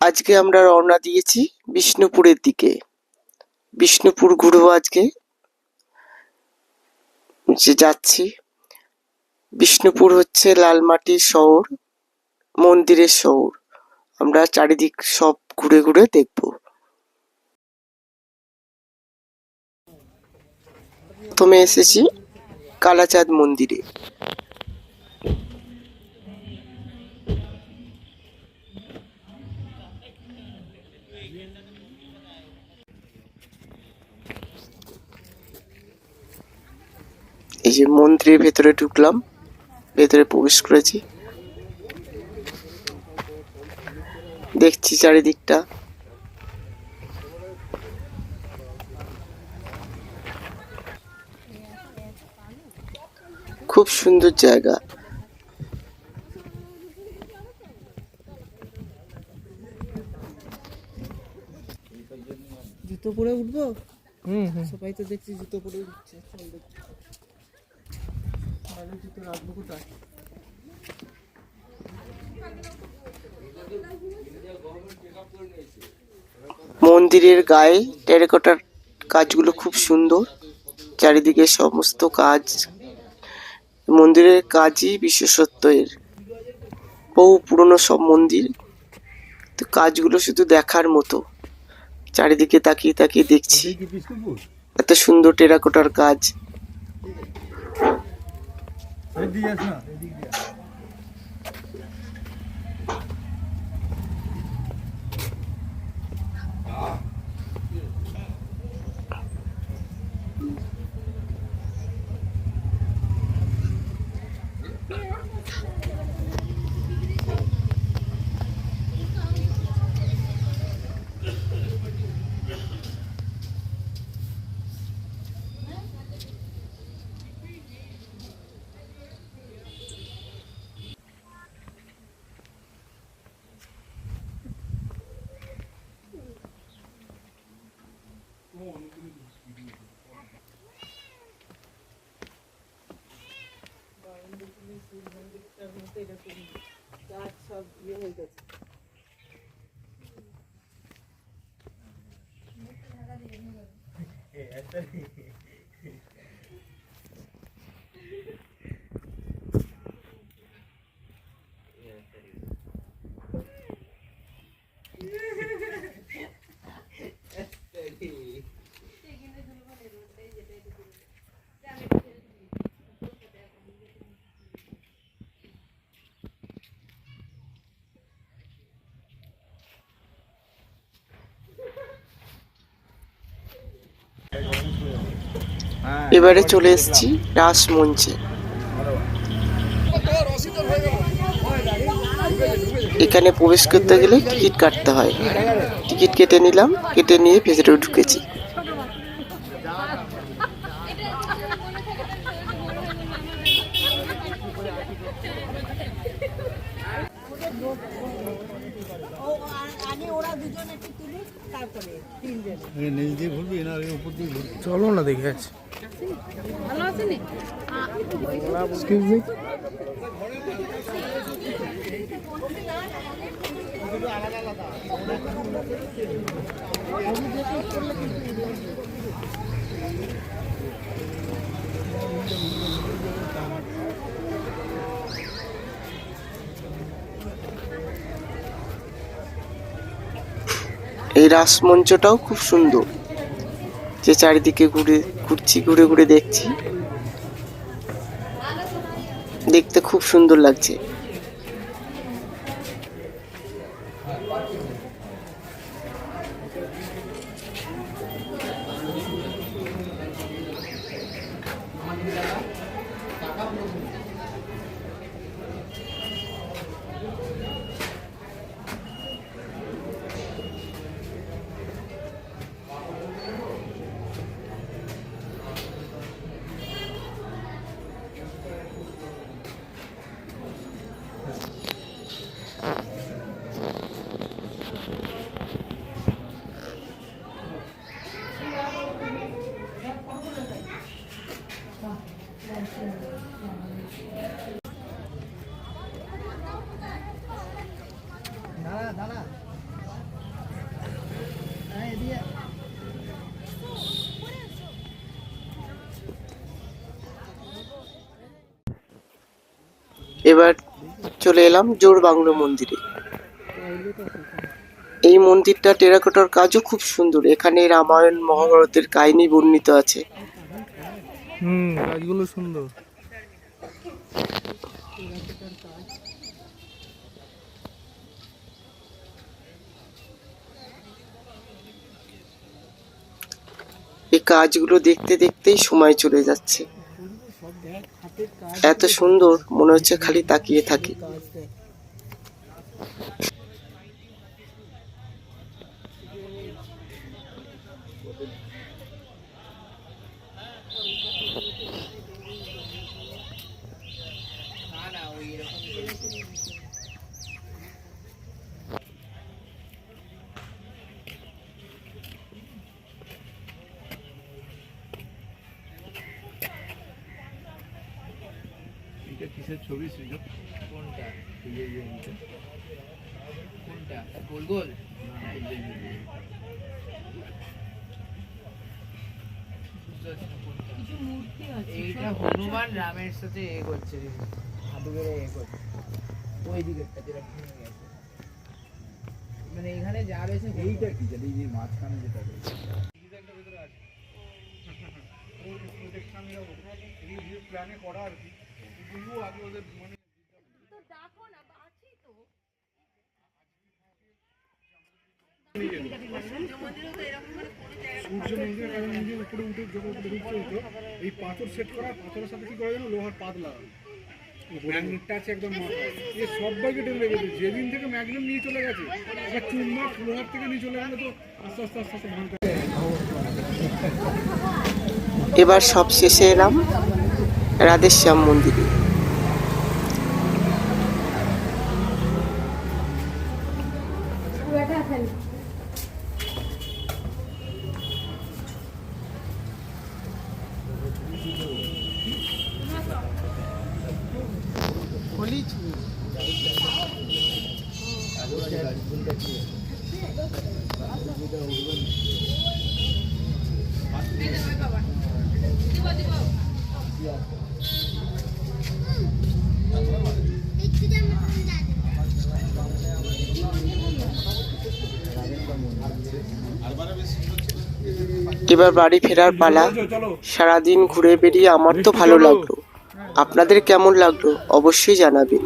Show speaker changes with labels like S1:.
S1: আজকে আমরা রওনা দিয়েছি বিষ্ণুপুরের দিকে। বিষ্ণুপুর ঘুরবো আজকে। যে যাচ্ছি। বিষ্ণুপুর হচ্ছে লালমাটির শহর, মন্দিরের শহর। আমরা চারিদিক সব ঘুরে ঘুরে দেখব। প্রথমে এসেছি কালাচাঁদ মন্দিরে। এই যে মন্দিরের ভেতরে ঢুকলাম ভেতরে প্রবেশ করেছি। দেখছি চারিদিকটা। খুব সুন্দর জায়গা।
S2: জুতো পরে উঠবো? সবাই তো দেখছি জুতো পরে উঠছে রাখব কোথায়
S1: মন্দিরের গায়ে টেরাকোটার কাজগুলো খুব সুন্দর, চারিদিকে সমস্ত কাজ। মন্দিরের কাজই বিশেষত্ব এর বহু পুরনো সব মন্দির, তো কাজগুলো শুধু দেখার মতো। চারিদিকে তাকিয়ে তাকিয়ে দেখছি, এত সুন্দর টেরাকোটার কাজ।
S2: 30 días, no গাছ সব ইয়ে হয়ে গেছে
S1: এবারে চলে এসেছি রাসমঞ্চে। এখানে প্রবেশ করতে গেলে টিকিট কাটতে হয়। টিকিট কেটে নিলাম, কেটে নিয়ে ভেতরে ঢুকেছি।
S3: চলো না দেখে আছি
S4: ভালো
S1: এই রাসমঞ্চটাও খুব সুন্দর। যে চারিদিকে ঘুরে, ঘুরছি, ঘুরে ঘুরে দেখছি। দেখতে খুব সুন্দর লাগছে। এবার চলে এলাম জোর বাংলো মন্দিরে। এই মন্দিরটা টেরাকোটার কাজও খুব সুন্দর। এখানে রামায়ণ মহাভারতের কাহিনী বর্ণিত আছে।
S3: হুম কাজগুলো সুন্দর।
S1: এই কাজগুলো দেখতে দেখতেই সময় চলে যাচ্ছে। এত সুন্দর মনে হচ্ছে খালি তাকিয়ে থাকি।
S3: এটা কিসের ছবি সৃজন
S5: কোনটা কোনটা গোল গোল বুঝতে পারছি না কোনটা। এইটা হনুমান রামের সাথে এ করছে হাঁটু গেড়ে এ করছে ওই দিকেরটা যেটা ভেঙে গেছে মানে এখানে যা রয়েছে এইটা কি জানি এই মাঝখানে যেটা রয়েছে
S6: সূর্য মন্দিরের কারণ মন্দির উপরে উঠে যখন হতো এই পাথর সেট করা পাথরের সাথে কি করা যেন লোহার পাত লাগানো ম্যাগনেটটা আছে একদম মাথায় এ সবাইকে টেনে লেগেছে যেদিন থেকে ম্যাগনেট নিয়ে চলে গেছে এবার চুম্বক লোহার থেকে নিয়ে চলে গেলে তো আস্তে আস্তে আস্তে আস্তে ভাঙতে
S1: এবার সব শেষে এলাম রাধেশ্যাম মন্দিরে। এবার বাড়ি ফেরার পালা? সারাদিন ঘুরে বেরিয়ে আমার তো ভালো লাগল। আপনাদের কেমন লাগল অবশ্যই জানাবেন।